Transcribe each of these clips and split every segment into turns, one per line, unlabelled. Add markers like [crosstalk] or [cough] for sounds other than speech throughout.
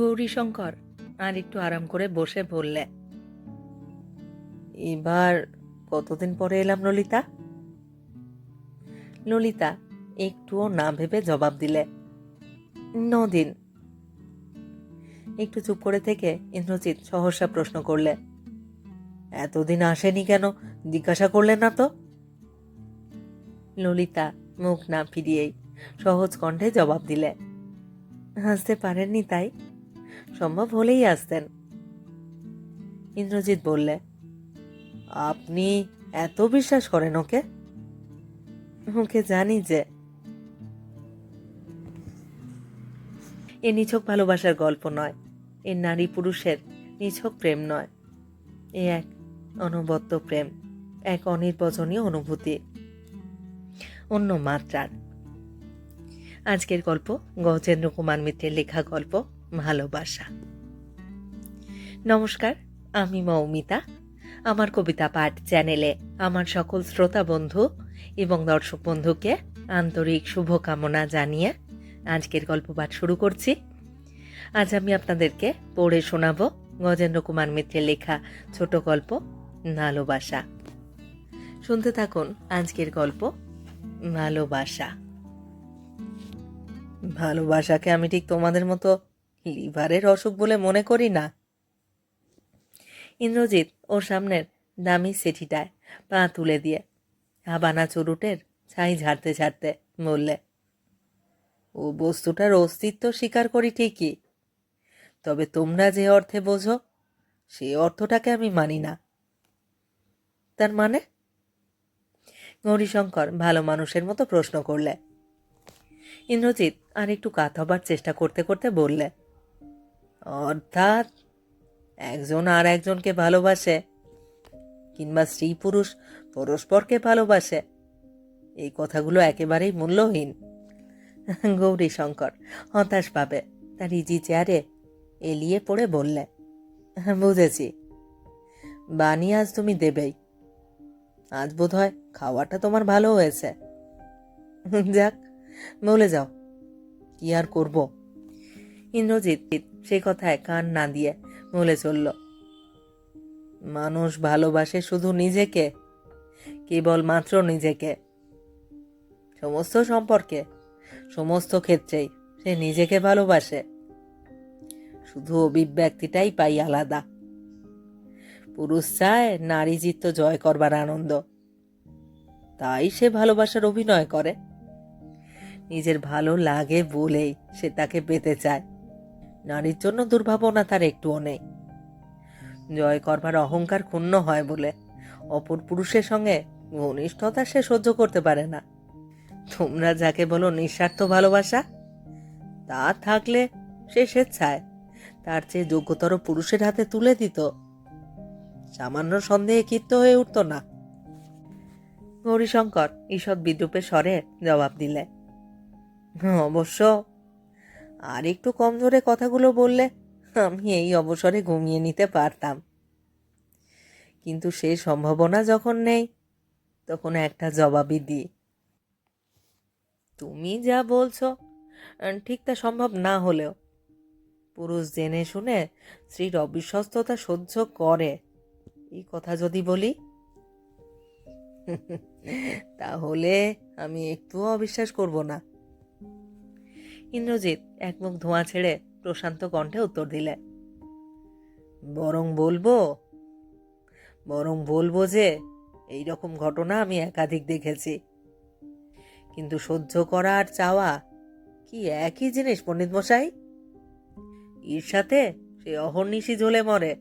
গৌরীশঙ্কর আর একটু আরাম করে বসে বললে, এবার কতদিন পরে এলাম ললিতা? ললিতা একটুও না ভেবে জবাব দিলে দিন একটু চুপ করে থেকে ইন্দ্রজিৎ সহসা প্রশ্ন করলে, এতদিন আসেনি কেন? জিজ্ঞাসা করলেন না তো? ললিতা মুখ না ফিরিয়েই সহজ কণ্ঠে জবাব দিলে হাসতে পারেননি তাই। সম্ভব হলেই আসতেন। ইন্দ্রজিৎ বললে, আপনি এত বিশ্বাস করেন ওকে? ওকে জানি যে। এ নিছক ভালোবাসার গল্প নয়, এ নারী পুরুষের নিছক প্রেম নয়, এ এক অনবদ্য প্রেম, এক অনির্বচনীয় অনুভূতি। অন্য মাত্রার। আজকের গল্প গজেন্দ্র কুমার মিত্রের লেখা গল্প ভালোবাসা। নমস্কার, আমি মৌমিতা। আমার কবিতা পাঠ চ্যানেলে আমার সকল শ্রোতা বন্ধু এবং দর্শক বন্ধুকে আন্তরিক শুভকামনা জানিয়ে আজকের গল্প পাঠ শুরু করছি। আজ আমি আপনাদেরকে পড়ে শোনাব গজেন্দ্র কুমার মিত্রের লেখা ছোট গল্প ভালোবাসা শুনতে থাকুন আজকের গল্প ভালোবাসা ভালোবাসাকে আমি ঠিক তোমাদের মতো লিভারের অসুখ বলে মনে করি না। ইন্দ্রজিৎ ওর সামনের দামি সেটিটায় পা তুলে দিয়ে হাবানা চুরুটের ছাই ঝাড়তে ঝাড়তে বললে, ও বস্তুটার অস্তিত্ব স্বীকার করি ঠিকই, তবে তোমরা যে অর্থে বোঝো, সে অর্থটাকে আমি মানি না। তার মানে? গৌরীশঙ্কর ভালো মানুষের মতো প্রশ্ন করলে। ইন্দ্রজিৎ আর একটু কাত হবার চেষ্টা করতে করতে বললে অর্থাৎ একজন আর একজনকে ভালোবাসে, কিংবা স্ত্রী পুরুষ পরস্পরকে ভালোবাসে, এই কথাগুলো একেবারেই মূল্যহীন। গৌরী শঙ্কর হতাশ পাবে তার ইজি চেয়ারে এলিয়ে পড়ে বললে, বুঝেছি। বানি আজ তুমি দেবেই। আজ বোধ হয় খাওয়াটা তোমার ভালো হয়েছে। যাক, বলে যাও। কি আর করব? ইন্দ্রজিৎ সে কথায় কান না দিয়ে বলে চলল। মানুষ ভালোবাসে শুধু নিজেকে কেবল মাত্র নিজেকে। সমস্ত সম্পর্কে, সমস্ত ক্ষেত্রেই সে নিজেকে ভালোবাসে। শুধু অভিব্যক্তিটাই পাই আলাদা। পুরুষ চায় নারী চিত্ত জয় করবার আনন্দ। তাই সে ভালোবাসার অভিনয় করে। নিজের ভালো লাগে বলেই সে তাকে পেতে চায়। নারীর জন্য দুর্ভাবনা তার একটুও নেই। জয় করবার অহংকার ক্ষুণ্ণ হয় বলে অপর পুরুষের সঙ্গে ঘনিষ্ঠতা সে সহ্য করতে পারে না। তোমরা যাকে বলো নিঃস্বার্থ ভালোবাসা তা থাকলে সে স্বেচ্ছায় তার চেয়ে যোগ্যতর পুরুষের হাতে তুলে দিত। সামান্য সন্দেহে ক্ষিপ্ত হয়ে উঠত না। গৌরীশঙ্কর ঈষৎ বিদ্রুপের স্বরে জবাব দিলে "হ্যাঁ, অবশ্য আর একটু কম জোরে কথাগুলো বললে আমি এই অবসরে ঘুমিয়ে নিতে পারতাম। কিন্তু সে সম্ভাবনা যখন নেই, তখন একটা জবাবই দিই। তুমি যা বলছো ঠিক তা সম্ভব না হলেও। পুরুষ জেনে শুনে স্ত্রীর অবিশ্বস্ততা সহ্য করে। এই কথা যদি বলি, [laughs] তাহলে আমি একটুও অবিশ্বাস করব না। ইন্দ্রজিৎ এক মুখ ধোঁয়া ছেড়ে প্রশান্ত কণ্ঠে উত্তর দিলে, বরং বলব বরং বলব যে এই রকম ঘটনা আমি একাধিক দেখেছি। কিন্তু সহ্য করা আর চাওয়া কি একই জিনিস, পণ্ডিত মশাই? এর সাথে সে অহর্নিশি জ্বলে মরে।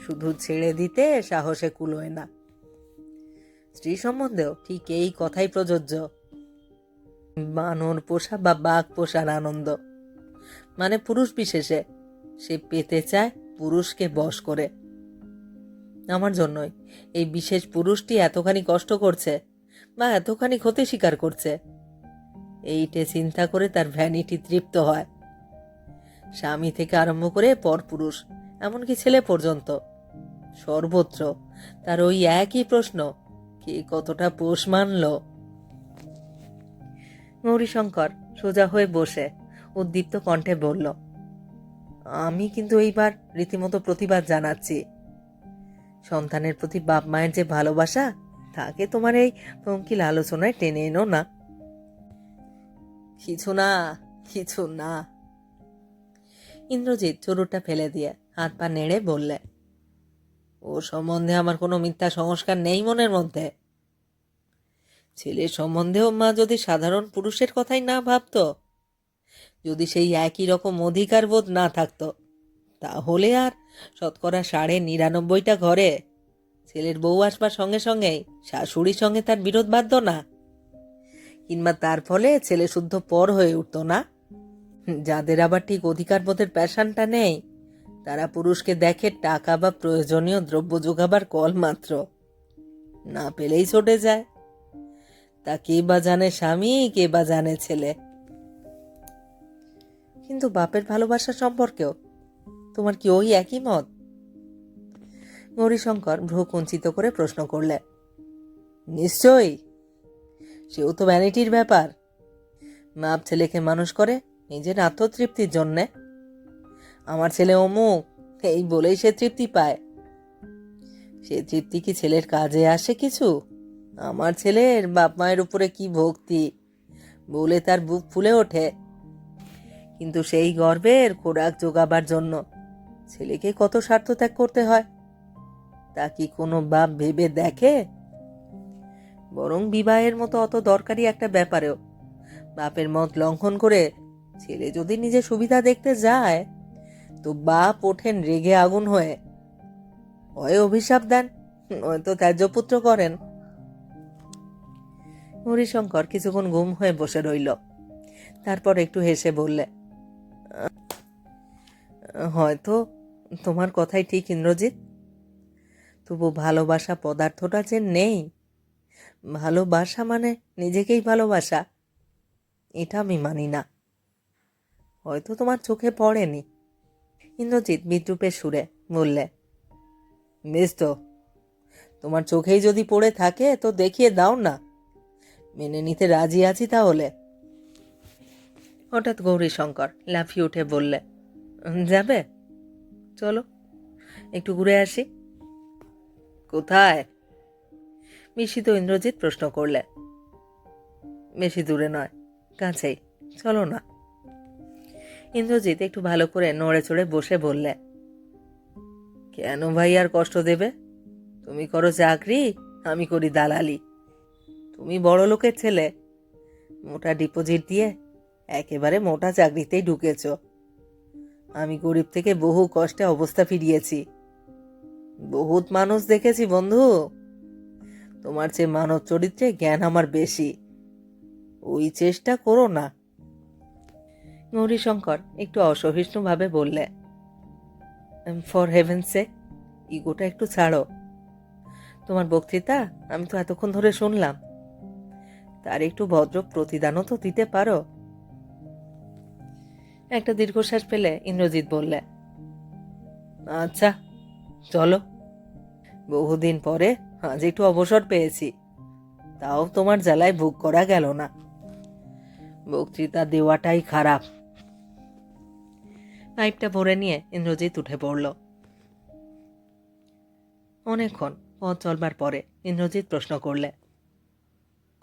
শুধু ছেড়ে দিতে সাহসে কুলোয় না। স্ত্রী সম্বন্ধেও ঠিক এই কথাই প্রযোজ্য। বানর পোষা বা বাঘ পোষার আনন্দ। মানে পুরুষ বিশেষে। সে পেতে চায় পুরুষকে বশ করে। আমার জন্যই এই বিশেষ পুরুষটি এতখানি কষ্ট করছে বা এতখানি ক্ষতি স্বীকার করছে। এইটে চিন্তা করে তার ভ্যানিটি তৃপ্ত হয়। স্বামী থেকে আরম্ভ করে পরপুরুষ এমনকি ছেলে পর্যন্ত। সর্বত্র তার ওই একই প্রশ্ন, কে কতটা পোষ মানল? গৌরীশঙ্কর সোজা হয়ে বসে উদ্দীপ্ত কণ্ঠে বলল, আমি কিন্তু এইবার রীতিমতো প্রতিবাদ জানাচ্ছি। সন্তানের প্রতি বাপ মায়ের যে ভালোবাসা, তাকে তোমার এই পঙ্কিল আলোচনায় টেনে এনো না। কিছু না কিছু না। ইন্দ্রজিৎ চুরুটটা ফেলে দিয়ে হাত পা নেড়ে বললে, ও সম্বন্ধে আমার কোনো মিথ্যা সংস্কার নেই মনের মধ্যে। ছেলের সম্বন্ধেও মা যদি সাধারণ পুরুষের কথাই না ভাবতো, যদি সেই একই রকম অধিকার বোধ না থাকত, তাহলে আর শতকরা সাড়ে নিরানব্বইটা ঘরে ছেলের বউ আসবার সঙ্গে সঙ্গেই শাশুড়ির সঙ্গে তার বিরোধ বাধ্য না। কিংবা তার ফলে ছেলে শুদ্ধ পর হয়ে উঠতো না। যাদের আবার ঠিক অধিকার বোধের প্যাশনটা নেই, তারা পুরুষকে দেখে টাকা বা প্রয়োজনীয় দ্রব্য যোগাবার কল মাত্র। না পেলেই ছুটে যায়। তা কে বা জানে স্বামী, কে বা জানে ছেলে? কিন্তু বাপের ভালোবাসা সম্পর্কেও তোমার কি ওই একই মত? গৌরীশঙ্কর ভ্রু কুঞ্চিত করে প্রশ্ন করলে, নিশ্চয়ই। সেও তো ভ্যানিটির ব্যাপার। মাপ ছেলেকে মানুষ করে নিজের আত্মতৃপ্তির জন্যে। আমার ছেলে অমুক, এই বলেই সে তৃপ্তি পায়। সে তৃপ্তি কি ছেলের কাজে আসে কিছু? আমার ছেলের বাপ মায়ের উপরে কি ভক্তি? বলে তার বুক ফুলে ওঠে। কিন্তু সেই গর্বের খোরাক যোগাবার জন্য ছেলেকে কত স্বার্থ ত্যাগ করতে হয়, তা কি কোনো বাপ ভেবে দেখে? বরং বিবাহের মতো অত দরকারি একটা ব্যাপারেও বাপের মত লঙ্ঘন করে ছেলে যদি নিজে সুবিধা দেখতে যায়, তো বাপ ওঠেন রেগে আগুন হয়ে। হয় অভিশাপ দেন, নয়তো ত্যায্যপুত্র করেন। হরিশঙ্কর কিছুক্ষণ গুম হয়ে বসে রইল। তারপর একটু হেসে বললে, হয়তো তোমার কথাই ঠিক, ইন্দ্রজিৎ। তবু ভালোবাসা পদার্থটা যে নেই। ভালোবাসা মানে নিজেকেই ভালোবাসা। এটা আমি মানি না। হয়তো তোমার চোখে পড়েনি। ইন্দ্রজিৎ বিদ্রুপের সুরে বললে, বেশ তো। তোমার চোখেই যদি পড়ে থাকে, তো দেখিয়ে দাও না। মেনে নিতে রাজি আছি তাহলে? হঠাৎ গৌরীশঙ্কর লাফিয়ে উঠে বললে যাবে? চলো, একটু ঘুরে আসি। কোথায়? মিশিত ইন্দ্রজিৎ প্রশ্ন করলে। বেশি দূরে নয়, কাছেই, চলো না। ইন্দ্রজিৎ একটু ভালো করে নড়ে চড়ে বসে বললে, কেন ভাই আর কষ্ট দেবে? তুমি করো চাকরি, আমি করি দালালি। তুমি বড় লোকের ছেলে। মোটা ডিপোজিট দিয়ে একেবারে মোটা চাকরিতেই ঢুকেছ। আমি গরিব থেকে বহু কষ্টে অবস্থা ফিরিয়েছি। বহুত মানুষ দেখেছি বন্ধু। তোমার চেয়ে মানব চরিত্রে জ্ঞান আমার বেশি। ওই চেষ্টা করো না। গৌরীশঙ্কর একটু অসহিষ্ণুভাবে বললে ফর হেভেন্সে ইগোটা একটু ছাড়ো। তোমার বক্তৃতা আমি তো এতক্ষণ ধরে শুনলাম। তার একটু ভদ্র প্রতিদানও তো দিতে পারো। একটা দীর্ঘশ্বাস পেলে ইন্দ্রজিৎ বললে আচ্ছা চলো। বহুদিন পরে আজ একটু অবসর পেয়েছি। তাও তোমার জ্বালায় বুক করা গেল না। বক্তৃতা দেওয়াটাই খারাপ। পাইপটা ভরে নিয়ে ইন্দ্রজিৎ উঠে পড়ল। অনেকক্ষণ পথ চলবার পরে ইন্দ্রজিৎ প্রশ্ন করলে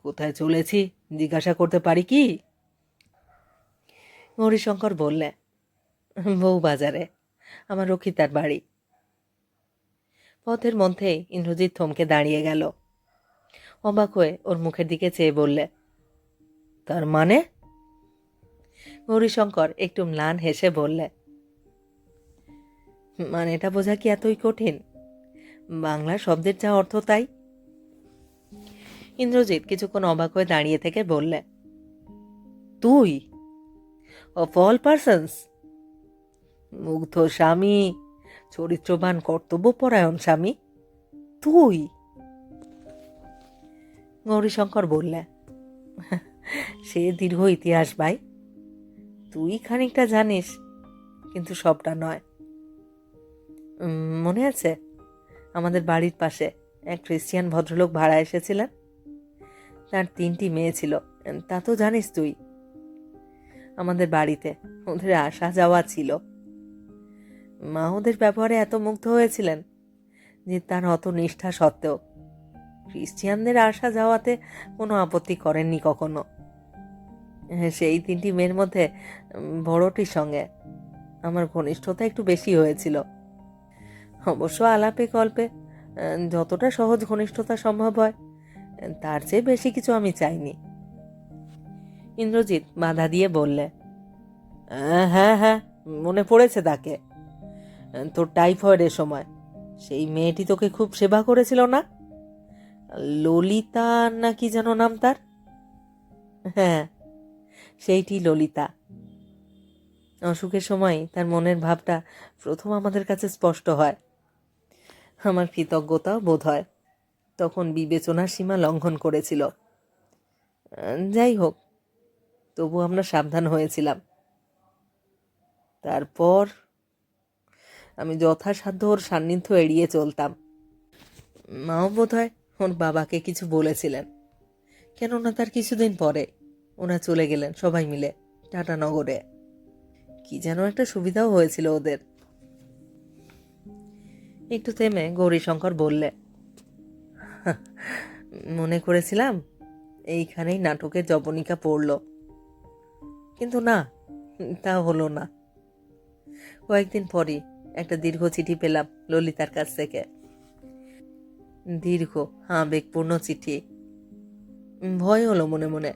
কোথায় চলেছি? জিজ্ঞাসা করতে পারি কি? গৌরীশঙ্কর বললে, বউ বাজারে, আমার রক্ষিতার বাড়ি। পথের মধ্যেই ইন্দ্রজিৎ থমকে দাঁড়িয়ে গেল। অবাক হয়ে ওর মুখের দিকে চেয়ে বললে, তার মানে? গৌরীশঙ্কর একটু ম্লান হেসে বললে মানে এটা বোঝা কি এতই কঠিন? বাংলা শব্দের যা অর্থ তাই। ইন্দ্রজিৎ কিছুক্ষণ অবাক হয়ে দাঁড়িয়ে থেকে বললে, তুই? অফ অল পার্সনস মুগ্ধ স্বামী, চরিত্রবান কর্তব্যপরায়ণ স্বামী। তুই? গৌরীশঙ্কর বললে, সে দীর্ঘ ইতিহাস ভাই। তুই খানিকটা জানিস, কিন্তু সবটা নয়। মনে আছে? আমাদের বাড়ির পাশে এক খ্রিস্টিয়ান ভদ্রলোক ভাড়া এসেছিলেন। তার তিনটি মেয়ে ছিল। তা তো জানিস তুই। আমাদের বাড়িতে ওদের আসা যাওয়া ছিল। মা ওদের ব্যবহারে এত মুগ্ধ হয়েছিলেন যে তার অত নিষ্ঠা সত্ত্বেও খ্রিস্টিয়ানদের আসা যাওয়াতে কোনো আপত্তি করেননি কখনো। হ্যাঁ, সেই তিনটি মেয়ের মধ্যে বড়টির সঙ্গে আমার ঘনিষ্ঠতা একটু বেশি হয়েছিল। অবশ্য আলাপে গল্পে যতটা সহজ ঘনিষ্ঠতা সম্ভব হয়। তার চেয়ে বেশি কিছু আমি চাইনি। ইন্দ্রজিৎ বাধা দিয়ে বললে হ্যাঁ হ্যাঁ মনে পড়েছে তাকে। তোর টাইফয়েডের সময়, সেই মেয়েটি তোকে খুব সেবা করেছিল না? ললিতা না কি যেন নাম তার? হ্যাঁ সেইটি ললিতা। অসুখের সময় তার মনের ভাবটা প্রথম আমাদের কাছে স্পষ্ট হয়। আমার কৃতজ্ঞতাও বোধ হয়। তখন বিবেচনার সীমা লঙ্ঘন করেছিল। যাই হোক, তবু আমরা সাবধান হয়েছিলাম। তারপর আমি যথাসাধ্য ওর সান্নিধ্য এড়িয়ে চলতাম। মাও বোধ হয় ওর বাবাকে কিছু বলেছিলেন। কেননা তার কিছুদিন পরে ওরা চলে গেলেন সবাই মিলে টাটানগরে কি যেন একটা সুবিধাও হয়েছিল ওদের। একটু থেমে গৌরীশঙ্কর বললে মনে করেছিলাম এইখানেই নাটকের জবনিকা পড়ল। কিন্তু না, তা হলো না। কয়েকদিন পরই একটা দীর্ঘ চিঠি পেলাম ললিতার কাছ থেকে। দীর্ঘ, আবেগপূর্ণ চিঠি। ভয় হলো মনে মনে।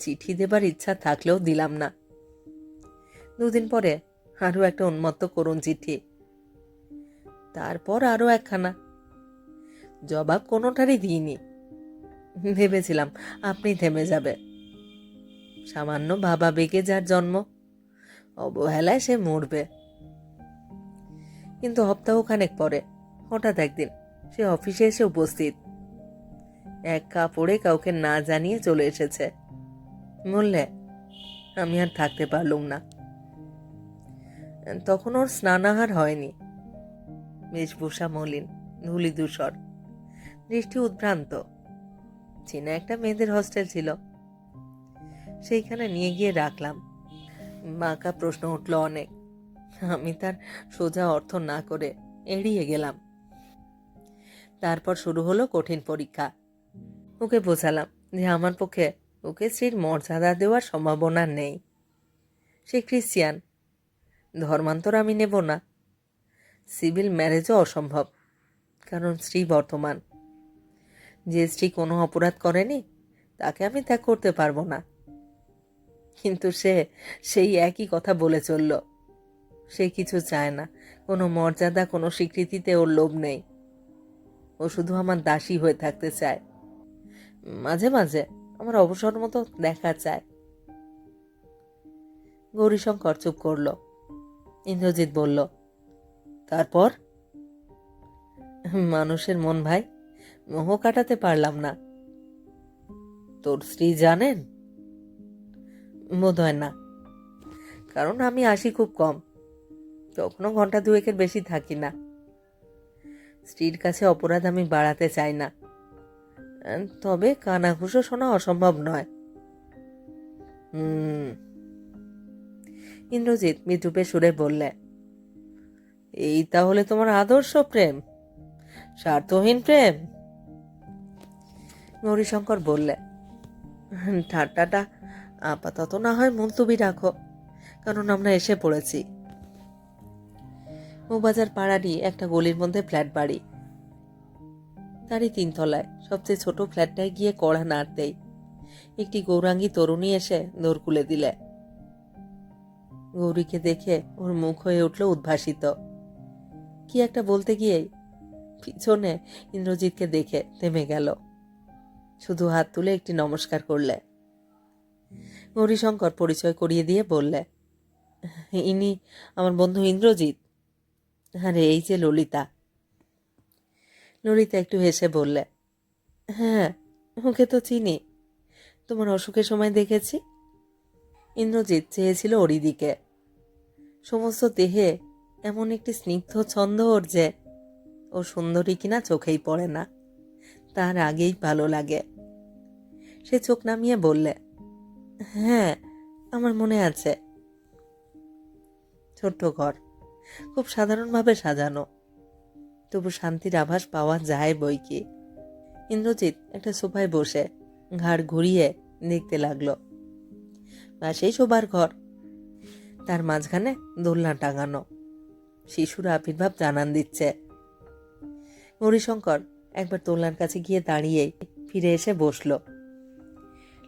চিঠি দেবার ইচ্ছা থাকলেও দিলাম না। দুদিন পরে আরও একটা উন্মত্ত করুণ চিঠি। তারপর আরও একখানা। জবাব কোনোটারই দিইনি। ভেবেছিলাম আপনি থেমে যাবে। সামান্য ভাবা বেগে যার জন্ম। অবহেলায় সে মরবে। কিন্তু সপ্তাহখানেক পরে, হঠাৎ একদিন সে অফিসে এসে উপস্থিত। এক কাপড়ে কাউকে না জানিয়ে চলে এসেছে। বললে, আমি আর থাকতে পারলুম না। তখন ওর স্নানাহার হয়নি। বেশভূষা মলিন ধুলি ধূসর দৃষ্টি উদ্ভ্রান্ত। চেনা একটা মেয়েদের হস্টেল ছিল। সেইখানে নিয়ে গিয়ে রাখলাম। বাঁকা প্রশ্ন উঠল অনেক। আমি তার সোজা অর্থ না করে এড়িয়ে গেলাম। তারপর শুরু হলো কঠিন পরীক্ষা। ওকে বোঝালাম যে আমার পক্ষে ওকে স্ত্রীর মর্যাদা দেওয়ার সম্ভাবনা নেই। সে খ্রিস্টিয়ান। ধর্মান্তর আমি নেব না। সিভিল ম্যারেজও অসম্ভব, কারণ স্ত্রী বর্তমান। যে স্ত্রী কোনো অপরাধ করেনি, তাকে আমি ত্যাগ করতে পারব না। কিন্তু সে সেই একই কথা বলে চলল। সে কিছু চায় না, কোনো মর্যাদা, কোনো স্বীকৃতিতে ওর লোভ নেই। ও শুধু আমার দাসী হয়ে থাকতে চায়। মাঝে মাঝে আমার অবসর মতো দেখা চায়। গৌরীশঙ্কর চুপ করল। ইন্দ্রজিৎ বলল, তারপর? মানুষের মন ভাই মোহ কাটাতে পারলাম না। তোর স্ত্রী জানেন? বোধ হয় না। কারণ আমি আসি খুব কম। তখনও ঘণ্টা দুয়েকের বেশি থাকি না। স্ত্রীর কাছে অপরাধ আমি বাড়াতে চাই না। তবে কানাঘুষো শোনা অসম্ভব নয়। হুম। ইন্দ্রজিৎ মৃদুপে সুরে বললে, এই তাহলে তোমার আদর্শ প্রেম? স্বার্থহীন প্রেম? গৌরীশঙ্কর বললে "হুম, ঠাট্টাটা আপাতত না হয় মুলতুবি রাখো কারণ আমরা এসে পড়েছি। মৌবাজার পাড়ারই একটা গলির মধ্যে ফ্ল্যাট বাড়ি। তারই তিনতলায় সবচেয়ে ছোট ফ্ল্যাটটায় গিয়ে কড়া নাড়তেই একটি গৌরাঙ্গী তরুণী এসে দৌড় খুলে দিলে। গৌরীকে দেখে ওর মুখ হয়ে উঠল উদ্ভাসিত। কি একটা বলতে গিয়েই পিছনে ইন্দ্রজিৎকে দেখে থেমে গেল। শুধু হাত তুলে একটি নমস্কার করলে। গৌরীশঙ্কর পরিচয় করিয়ে দিয়ে বললে, ইনি আমার বন্ধু ইন্দ্রজিৎ। আরে, এই যে ললিতা। ললিতা একটু হেসে বললে হ্যাঁ ওকে তো চিনি। তোমার অসুখের সময় দেখেছি? ইন্দ্রজিৎ চেয়েছিল ওরই দিকে সমস্ত দেহে এমন একটি স্নিগ্ধ ছন্দ ওর যে, ও সুন্দরী কিনা চোখেই পড়ে না। তার আগেই ভালো লাগে। সে চোখ নামিয়ে বললে হ্যাঁ আমার মনে আছে। ছোট্ট ঘর, খুব সাধারণভাবে সাজানো। তবু শান্তির আভাস পাওয়া যায় বই কি। ইন্দ্রজিৎ একটা সোফায় বসে ঘাড় ঘুরিয়ে দেখতে লাগল। সেই শোবার ঘর। তার মাঝখানে দোলনা টাঙানো। শিশুর আবির্ভাব জানান দিচ্ছে। গৌরীশঙ্কর একবার দোলনার কাছে গিয়ে দাঁড়িয়ে ফিরে এসে বসল।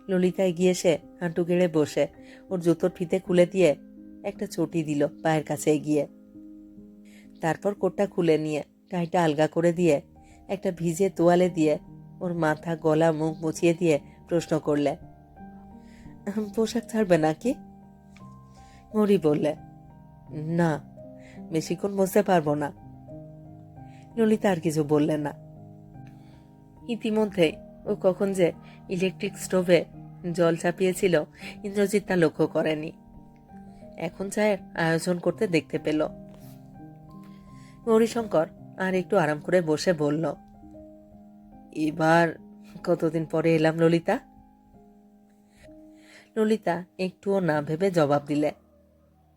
ললিতা এগিয়ে এসে হাঁটু গেড়ে বসে। ওর জুতোর ফিতে খুলে দিয়ে একটা চটি দিল পায়ের কাছে এগিয়ে। তারপর কোটটা খুলে নিয়ে টাইটা আলগা করে দিয়ে একটা ভিজে তোয়ালে দিয়ে ওর মাথা গলা মুখ মুছিয়ে দিয়ে প্রশ্ন করলে "আহম, পোশাক ছাড়বে নাকি? মরি বললে না বেশিক্ষণ বসতে পারব না। ললিতা আর কিছু বললে না। ইতিমধ্যে ও কখন যে ইলেকট্রিক স্টোভে জল চাপিয়েছিল, ইন্দ্রজিৎ তা লক্ষ্য করেনি। এখন চায়ের আয়োজন করতে দেখতে পেল। গৌরীশঙ্কর আর একটু আরাম করে বসে বলল, এবার কতদিন পরে এলাম ললিতা? ললিতা একটুও না ভেবে জবাব দিলে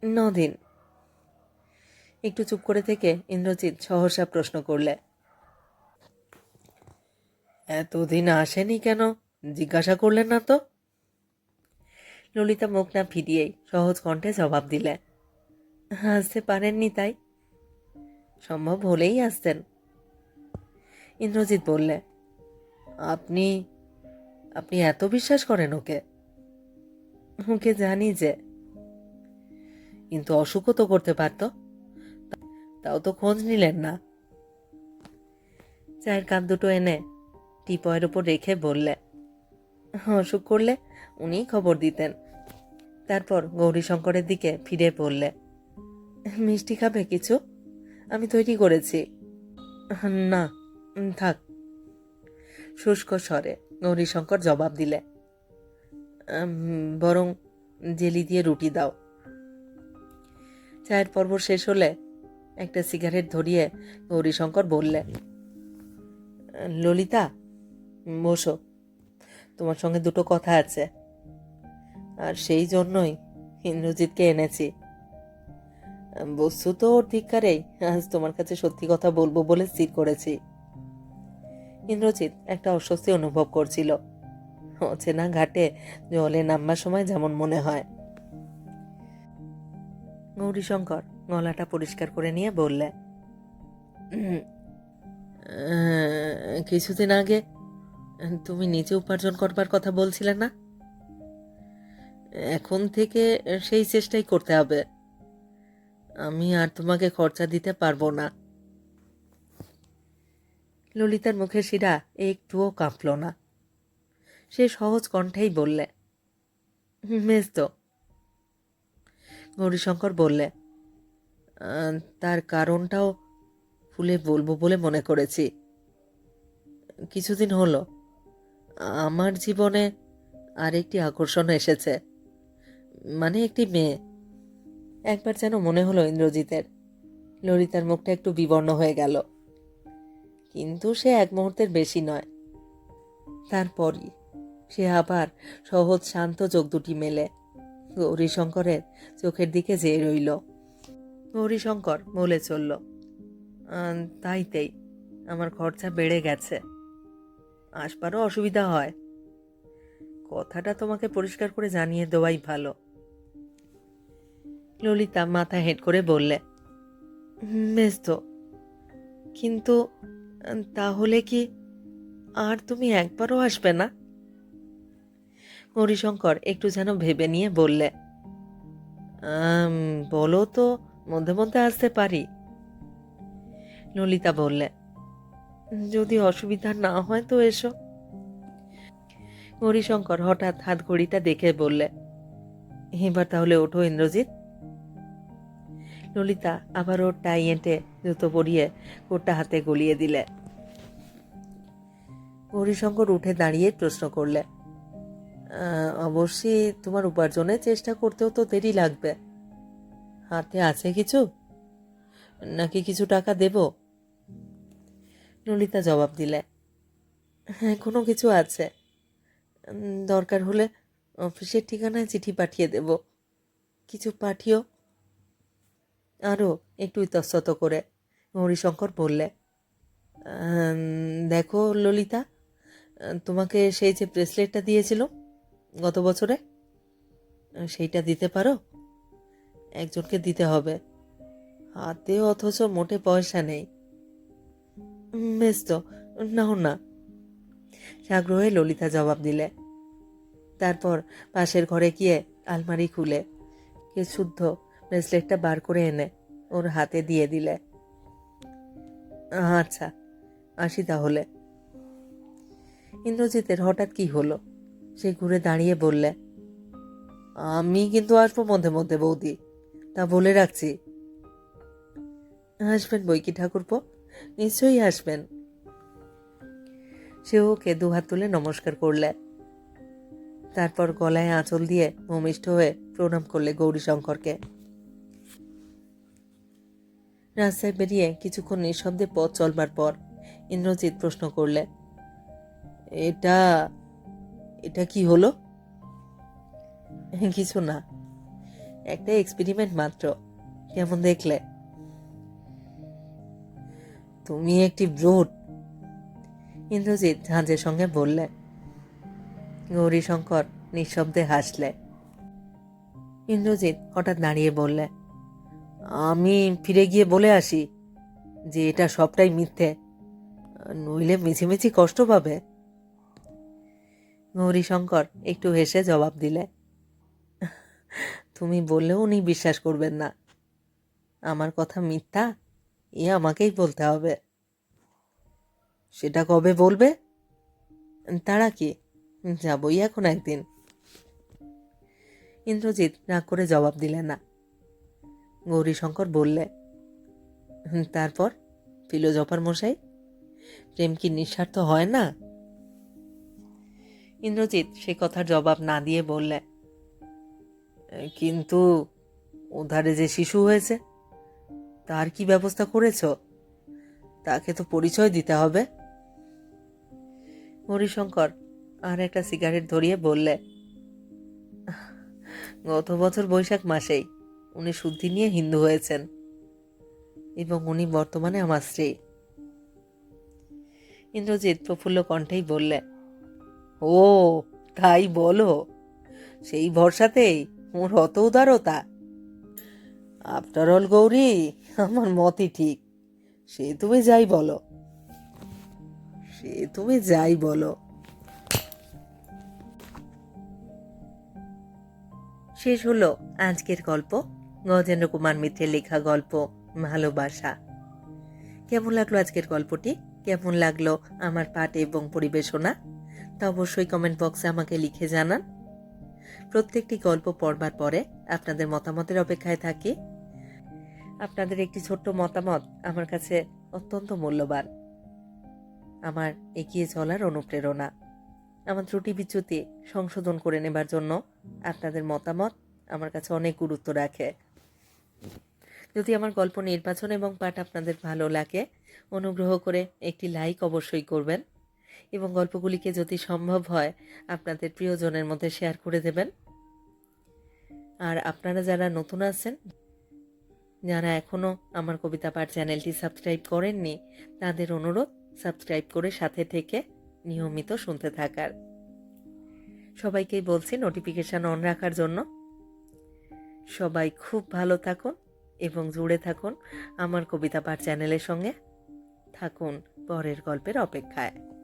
নদিন একটু চুপ করে থেকে ইন্দ্রজিৎ সহসা প্রশ্ন করলে এতদিন আসেনি কেন? জিজ্ঞাসা করলেন না তো? ললিতা মুখ না ফিরিয়েই সহজ কণ্ঠে জবাব দিলে। আসতে পারেননি তাই। সম্ভব হলেই আসতেন। ইন্দ্রজিৎ বললে, আপনি আপনি এত বিশ্বাস করেন ওকে? ওকে জানি যে। কিন্তু অসুখও তো করতে পারত। তাও তো খোঁজ নিলেন না। চায়ের কাপ দুটো এনে টিপয়ের ওপর রেখে বললে, অসুখ করলে উনিই খবর দিতেন। তারপর গৌরীশঙ্করের দিকে ফিরে বললে, মিষ্টি খাবে কিছু? আমি তৈরি করেছি। না থাক। শুষ্ক স্বরে গৌরীশঙ্কর জবাব দিলে বরং জেলি দিয়ে রুটি দাও। চায়ের পর্ব শেষ হলে একটা সিগারেট ধরিয়ে গৌরীশঙ্কর বললে, ললিতা বসো। তোমার সঙ্গে দুটো কথা আছে। আর সেই জন্যই ইন্দ্রজিৎকে এনেছি। বস্তু তো ওর ধিক্কারেই আজ তোমার কাছে সত্যি কথা বলব বলে স্থির করেছি। ইন্দ্রজিৎ একটা অস্বস্তি অনুভব করছিল। অচেনা ঘাটে জলে নামবার সময় যেমন মনে হয়। গৌরীশঙ্কর গলাটা পরিষ্কার করে নিয়ে বললে কিছুদিন আগে তুমি নিজে উপার্জন করবার কথা বলছিলে না? এখন থেকে সেই চেষ্টাই করতে হবে। আমি আর তোমাকে খরচা দিতে পারব না। ললিতার মুখের শিরা একটুও কাঁপল না। সে সহজ কণ্ঠেই বললে বেশ তো। গৌরীশঙ্কর বললে তার কারণটাও ফুলে বলব বলে মনে করেছি। কিছুদিন হলো আমার জীবনে আরেকটি আকর্ষণ এসেছে। মানে একটি মেয়ে। একবার যেন মনে হলো ইন্দ্রজিতের। ললিতার মুখটা একটু বিবর্ণ হয়ে গেল। কিন্তু সে এক মুহূর্তের বেশি নয়। তারপরই সে আবার সহজ শান্ত চোখ দুটি মেলে। গৌরীশঙ্করের চোখের দিকে যেয়ে রইল। গৌরীশঙ্কর বলে চলল "আহ, তাইতেই আমার খরচা বেড়ে গেছে। আসবারও অসুবিধা হয়। কথাটা তোমাকে পরিষ্কার করে জানিয়ে দেওয়াই ভালো। ললিতা মাথা হেঁট করে বললে, বেশ তো। কিন্তু, তাহলে কি আর তুমি একবারও আসবে না? হরিশঙ্কর একটু যেন ভেবে নিয়ে বললে বলো তো, মধ্যে মধ্যে আসতে পারি? ললিতা বললে যদি অসুবিধা না হয় তো এসো। হরিশঙ্কর হঠাৎ হাত ঘড়িটা দেখে বললে, এবার তাহলে ওঠো ইন্দ্রজিৎ। ললিতা আবার ওর টাই এঁটে জুতো পরিয়ে কোটটা হাতে গলিয়ে দিলে। হরিশঙ্কর উঠে দাঁড়িয়ে প্রশ্ন করলে অবশ্যই তোমার উপার্জনের চেষ্টা করতেও তো দেরি লাগবে। হাতে আছে কিছু? নাকি কিছু টাকা দেব? ললিতা জবাব দিলে হ্যাঁ কোনো কিছু আছে। দরকার হলে অফিসের ঠিকানায় চিঠি পাঠিয়ে দেব। কিছু পাঠিও। আরও একটু ইতস্তত করে হরিশঙ্কর বললে দেখো ললিতা, তোমাকে সেই যে ব্রেসলেটটা দিয়েছিল গত বছরে, সেইটা দিতে পারো? একজনকে দিতে হবে। হাতে অথচ মোটে পয়সা নেই। উম, বেশ তো নাও না। সাগ্রহে ললিতা জবাব দিলে। তারপর পাশের ঘরে গিয়ে আলমারি খুলে কে শুদ্ধ ব্রেসলেটটা বার করে এনে ওর হাতে দিয়ে দিলে। আচ্ছা আসি তাহলে। ইন্দ্রজিতের হঠাৎ কি হলো? সে ঘুরে দাঁড়িয়ে বললে আমি কিন্তু আসব মধ্যে মধ্যে বৌদি তা বলে রাখছি। আসবেন বই কি ঠাকুরপো। নিশ্চয়ই আসবেন। সে ওকে দুহাত তুলে নমস্কার করলে। তারপর গলায় আঁচল দিয়ে ভূমিষ্ঠ হয়ে প্রণাম করলে গৌরীশঙ্করকে। রাস্তায় বেরিয়ে কিছুক্ষণ নিঃশব্দে পথ চলবার পর ইন্দ্রজিৎ প্রশ্ন করলে, এটা এটা কি হলো? কিছু না। একটা এক্সপেরিমেন্ট মাত্র। কেমন দেখলে? তুমি একটি ব্রুট ইন্দ্রজিৎ ঝাঁঝের সঙ্গে বললে। গৌরীশঙ্কর নিঃশব্দে হাসলে। ইন্দ্রজিৎ হঠাৎ দাঁড়িয়ে বললে, আমি ফিরে গিয়ে বলে আসি যে এটা সবটাই মিথ্যে। নইলে মিছিমিছি কষ্ট পাবে। গৌরীশঙ্কর একটু হেসে জবাব দিলে, তুমি বললেও উনি বিশ্বাস করবেন না। আমার কথা মিথ্যা? এ আমাকেই বলতে হবে। সেটা কবে বলবে? তারা কি? যাবই এখন একদিন। ইন্দ্রজিৎ রাগ করে জবাব দিলে না। গৌরীশঙ্কর বললে "হুম, তারপর ফিলোজফার মশাই প্রেম কি নিঃস্বার্থ হয় না? ইন্দ্রজিৎ সে কথার জবাব না দিয়ে বললে কিন্তু ওধারে যে শিশু হয়েছে তার কি ব্যবস্থা করেছ? তাকে তো পরিচয় দিতে হবে। হরিশঙ্কর আর একটা সিগারেট ধরিয়ে বললে, গত বছর বৈশাখ মাসেই উনি শুদ্ধি নিয়ে হিন্দু হয়েছেন এবং উনি বর্তমানে আমার স্ত্রী। ইন্দ্রজিৎ প্রফুল্ল কণ্ঠেই বললে, ও, তাই বলো, সেই ভরসাতেই ওর অত উদারতা। আফটার অল গৌরী আমার মতই ঠিক। সে তুমি যাই বলো। সে তুমি যাই বলো। শেষ হলো আজকের গল্প। গজেন্দ্র কুমার মিত্রের লেখা গল্প, ভালোবাসা। কেমন লাগল আজকের গল্পটি? কেমন লাগল আমার পাঠ এবং পরিবেশনা? তা অবশ্যই কমেন্ট বক্সে আমাকে লিখে জানান। প্রত্যেকটি গল্প পড়বার পরে আপনাদের মতামতের অপেক্ষায় থাকি। আপনাদের একটি ছোট্ট মতামত আমার কাছে অত্যন্ত মূল্যবান। আমার এগিয়ে চলার অনুপ্রেরণা। আমার ত্রুটি বিচ্যুতি সংশোধন করে নেবার জন্য আপনাদের মতামত আমার কাছে অনেক গুরুত্ব রাখে। যদি আমার গল্প নির্বাচন এবং পাঠ আপনাদের ভালো লাগে, অনুগ্রহ করে একটি লাইক অবশ্যই করবেন এবং গল্পগুলিকে যদি সম্ভব হয়, আপনাদের প্রিয়জনের মধ্যে শেয়ার করে দেবেন। আর আপনারা যারা নতুন আছেন যারা এখনও আমার কবিতা পাঠ চ্যানেলটি সাবস্ক্রাইব করেননি, তাদের অনুরোধ, সাবস্ক্রাইব করে সাথে থেকে নিয়মিত শুনতে থাকার। সবাইকেই বলছি নোটিফিকেশান অন রাখার জন্য। সবাই খুব ভালো থাকুন এবং জুড়ে থাকুন আমার কবিতা পাঠ চ্যানেলের সঙ্গে। থাকুন পরের গল্পের অপেক্ষায়।